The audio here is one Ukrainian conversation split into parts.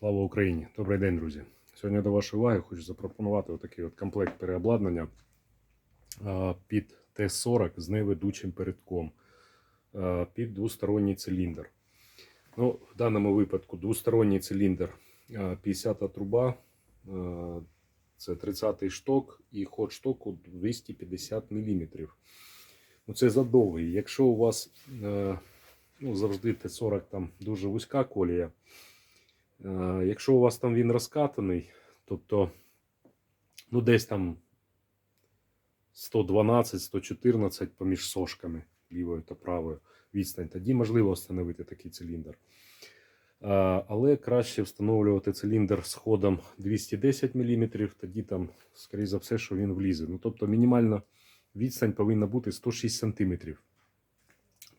Слава Україні! Добрий день, друзі! Сьогодні до вашої уваги хочу запропонувати отакий от комплект переобладнання під Т-40 з неведучим передком під двосторонній циліндр. Ну, в даному випадку двосторонній циліндр а, 50 труба, це 30-й шток і ход штоку 250 мм. Ну, це задовгий. Якщо у вас е, ну, завжди Т-40 там дуже вузька колія. Е, Якщо у вас там він розкатаний, тобто ну, десь там 112-114 поміж сошками лівою та правою відстань, тоді можливо встановити такий циліндр. Е, Але краще встановлювати циліндр з ходом 210 мм, тоді там, скоріше за все, що він влізе. Ну, тобто мінімальна відстань повинна бути 106 см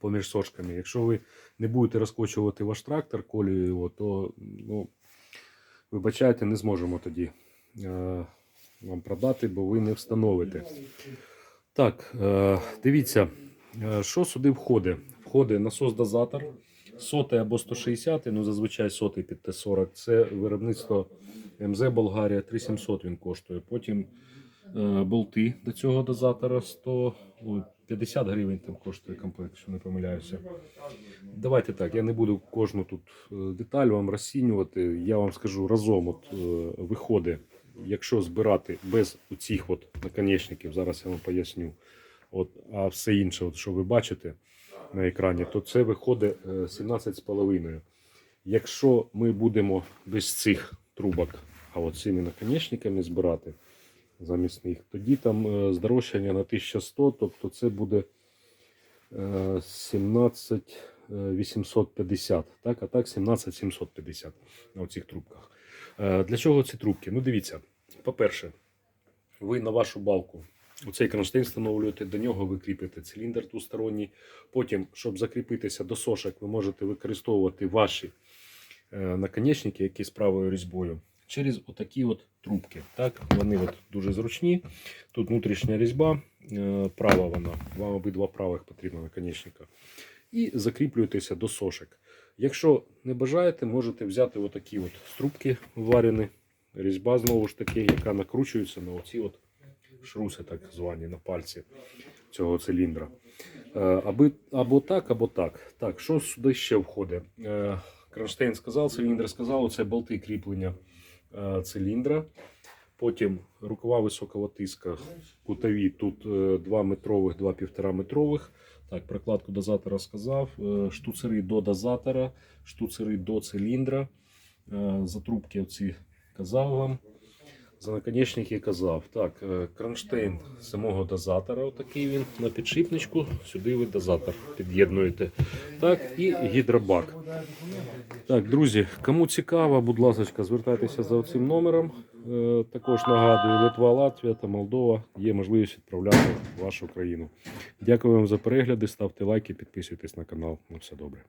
поміж сошками. Якщо ви не будете розкочувати ваш трактор колією, його, то ну, вибачайте, не зможемо тоді е, вам продати, бо ви не встановите. Так, е, дивіться, е, що сюди входить. Входить насос-дозатор, сотий або 160, ну зазвичай сотий під Т-40. Це виробництво МЗ Болгарія 3700 він коштує. Потім е, болти до цього дозатора 100, ой, 50 гривень там коштує комплект, якщо не помиляюся. Давайте так, я не буду кожну тут е, деталь вам розцінювати. Я вам скажу разом, от е, виходить, якщо збирати без цих от наконечників, зараз я вам поясню. От, а все інше, от, що ви бачите на екрані, то це виходить е, 17,5. Якщо ми будемо без цих трубок, а от цими наконечниками збирати замість них, тоді там е, здорожчання на 1100, тобто це буде е, 17 е, 850, так, а так 17 750 на цих трубках. Е, Для чого ці трубки? Ну, дивіться, по-перше, ви на вашу балку у цей кронштейн встановлюєте, до нього ви кріпите циліндр двосторонній. Потім, щоб закріпитися до сошок, ви можете використовувати ваші е, наконечники, які з правою різьбою, через отакі от трубки. Так? Вони от дуже зручні. Тут внутрішня різьба, е, права вона, вам обидва правих потрібно наконечника. І закріплюєтеся до сошок. Якщо не бажаєте, можете взяти отакі от струбки варені, різьба знову ж таки, яка накручується на оці от шруси, так звані, на пальці цього циліндра. Е, Аби, або так, або так. Так, що сюди ще входить? Е, Кронштейн сказав, циліндр сказав, це болти кріплення циліндра. Потім рукава високого тиска, кутові, тут 2 метрових, 2,5 метрових. Так, прокладку дозатора сказав. Е, Штуцери до дозатора, штуцери до циліндра. Е, Затрубки оці казав вам. За наконечники казав. Так, е, кронштейн самого дозатора, отакий він на підшипничку. Сюди ви дозатор під'єднуєте. Так, і гідробак. Так, друзі, кому цікаво, будь ласка, звертайтеся за цим номером. Е, Також нагадую, Литва, Латвія та Молдова є можливість відправляти в вашу країну. Дякую вам за перегляди, ставте лайки, підписуйтесь на канал. На все добре.